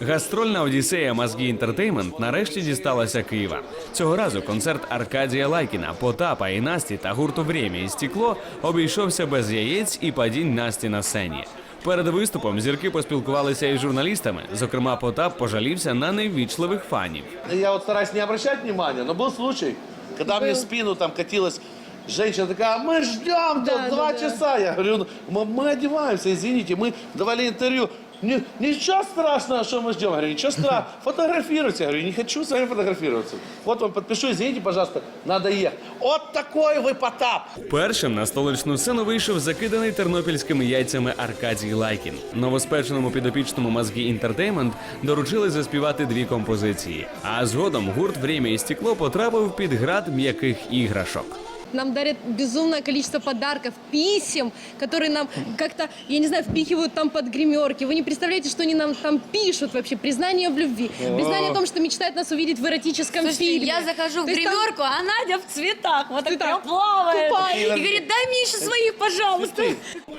Гастрольна одіссея Мазгі Інтертеймент нарешті дісталася Києва. Цього разу концерт Аркадія Лайкіна, Потапа і Насті та гурту «Время і стекло обійшовся без яєць і падінь Насті на сцені. Перед виступом зірки поспілкувалися із журналістами. Зокрема, Потап пожалівся на невічливих фанів. Я вот стараюсь не обращать внимания, но был случай, когда мне в спину там катилась женщина такая, мы ждем Да, тут два да, да. часа. Я говорю, «Ну, мы, мы одеваемся, извините, мы давали интервью. «Не- ничего страшного, что мы ждем. Я говорю, ничего страшного, фотографируйте. Я говорю, не хочу с вами фотографироваться. Вот вам подпишу, извините, пожалуйста, надо ехать. Вот такой вы Потап. Першим на столичну сцену вийшов закиданий тернопільськими яйцями Аркадій Лайкін. Новоспеченому підопічному мозгі інтертеймент доручили заспівати дві композиції. А згодом гурт «Время і стекло потрапив під град м'яких іграшок Нам дарят безумное количество подарков, писем, которые нам как-то, я не знаю, впихивают там под гримерки. Вы не представляете, что они нам там пишут вообще. Признание в любви, признание о том, что мечтают нас увидеть в эротическом Слушайте, фильме. я захожу в То есть там- гримерку, а Надя в цветах. Вот так Цветах. прям плавает. Купает. И говорит, дай мне еще своих, пожалуйста.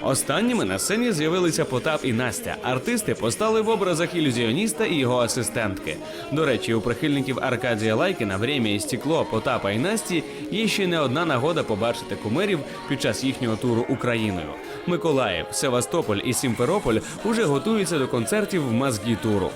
Останніми на сцені з'явилися Потап і Настя. Артисти постали в образах ілюзіоніста і його асистентки. До речі, у прихильників Аркадія Лайкіна «Время і стекло Потапа і Насті є ще не одна нагода побачити кумирів під час їхнього туру Україною. Миколаїв, Севастополь і Сімферополь уже готуються до концертів в мазгі туру.